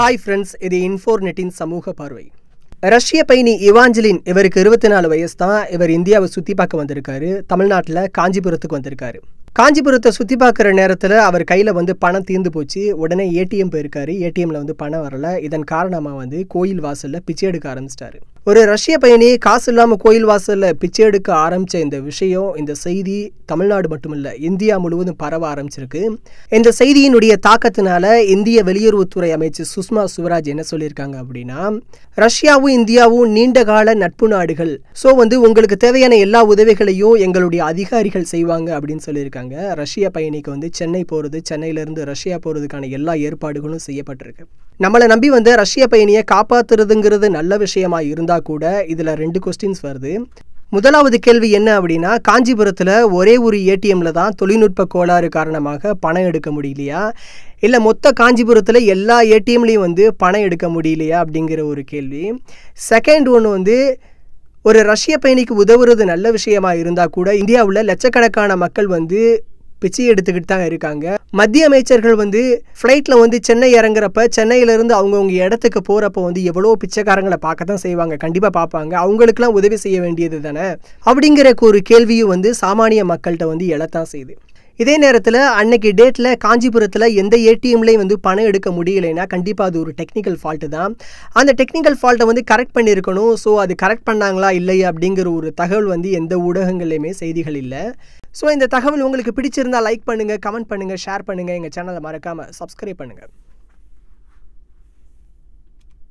Hi friends இது இன்ஃபோர்நெட்டின் சமூக பார்வை. ரஷ்ய பயணி இவாஞ்சலின் இவருக்கு இருபத்தி நாலு வயசு தான். இவர் இந்தியாவை சுற்றி பார்க்க வந்திருக்காரு. தமிழ்நாட்டில் காஞ்சிபுரத்துக்கு வந்திருக்காரு. காஞ்சிபுரத்தை சுற்றி பார்க்குற நேரத்தில் அவர் கையில் வந்து பணம் தீர்ந்து போச்சு. உடனே ஏடிஎம் போயிருக்காரு. ஏடிஎம்மில் வந்து பணம் வரல. இதன் காரணமாக வந்து கோயில் வாசலில் பிச்சை எடுக்க ஆரம்பிச்சிட்டாரு. ஒரு ரஷ்ய பயணி காசு இல்லாமல் கோயில் வாசலில் பிச்சை எடுக்க ஆரம்பித்த இந்த விஷயம் இந்த செய்தி தமிழ்நாடு மட்டுமில்ல இந்தியா முழுவதும் பரவ ஆரம்பிச்சிருக்கு. இந்த செய்தியினுடைய தாக்கத்தினால இந்திய வெளியுறவுத்துறை அமைச்சர் சுஷ்மா சுவராஜ் என்ன சொல்லியிருக்காங்க அப்படின்னா ரஷ்யாவும் இந்தியாவும் நீண்ட கால நட்பு நாடுகள். ஸோ வந்து உங்களுக்கு தேவையான எல்லா உதவிகளையும் எங்களுடைய அதிகாரிகள் செய்வாங்க அப்படின்னு சொல்லியிருக்காங்க. ரஷ்ய பயணிக்கு வந்து சென்னை போகிறது சென்னையிலேருந்து ரஷ்யா போகிறதுக்கான எல்லா ஏற்பாடுகளும் செய்யப்பட்டிருக்கு. நம்மளை நம்பி வந்து ரஷ்ய பயணியை காப்பாத்துறதுங்கிறது நல்ல விஷயமா இருந்தால் கூட இதில் ரெண்டு கொஸ்டின்ஸ் வருது. முதலாவது கேள்வி என்ன அப்படின்னா காஞ்சிபுரத்தில் ஒரே ஒரு ஏடிஎம்ல தான் தொழில்நுட்ப கோளாறு காரணமாக பணம் எடுக்க முடியலையா? இல்லை மொத்த காஞ்சிபுரத்தில் எல்லா ஏடிஎம்லேயும் வந்து பணம் எடுக்க முடியலையா அப்படிங்கிற ஒரு கேள்வி. செகண்ட் ஒன்று வந்து ஒரு ரஷ்ய பயணிக்கு உதவுறது நல்ல விஷயமா இருந்தால் கூட இந்தியாவில் லட்சக்கணக்கான மக்கள் வந்து பிச்சை எடுத்துக்கிட்டு தான் இருக்காங்க. மத்திய அமைச்சர்கள் வந்து ஃப்ளைட்டில் வந்து சென்னை இறங்குறப்ப சென்னையிலேருந்து அவங்கவுங்க இடத்துக்கு போகிறப்ப வந்து எவ்வளோ பிச்சைக்காரங்களை பார்க்க தான் செய்வாங்க. கண்டிப்பாக பார்ப்பாங்க. அவங்களுக்குலாம் உதவி செய்ய வேண்டியது தானே? அப்படிங்கிற ஒரு கேள்வியும் வந்து சாமானிய மக்கள்கிட்ட வந்து எழத்தான் செய்யுது. இதே நேரத்தில் அன்னைக்கு டேட்டில் காஞ்சிபுரத்தில் எந்த ஏடிஎம்லேயும் வந்து பணம் எடுக்க முடியலைன்னா கண்டிப்பாக அது ஒரு டெக்னிக்கல் ஃபால்ட்டு தான். அந்த டெக்னிக்கல் ஃபால்ட்டை வந்து கரெக்ட் பண்ணியிருக்கணும். ஸோ அது கரெக்ட் பண்ணாங்களா இல்லையா அப்படிங்கிற ஒரு தகவல் வந்து எந்த ஊடகங்கள்லையுமே செய்திகள் இல்லை. ஸோ இந்த தகவல் உங்களுக்கு பிடிச்சிருந்தா லைக் பண்ணுங்கள் கமெண்ட் பண்ணுங்கள் ஷேர் பண்ணுங்கள் எங்கள் சேனலை மறக்காமல் சப்ஸ்கிரைப் பண்ணுங்கள்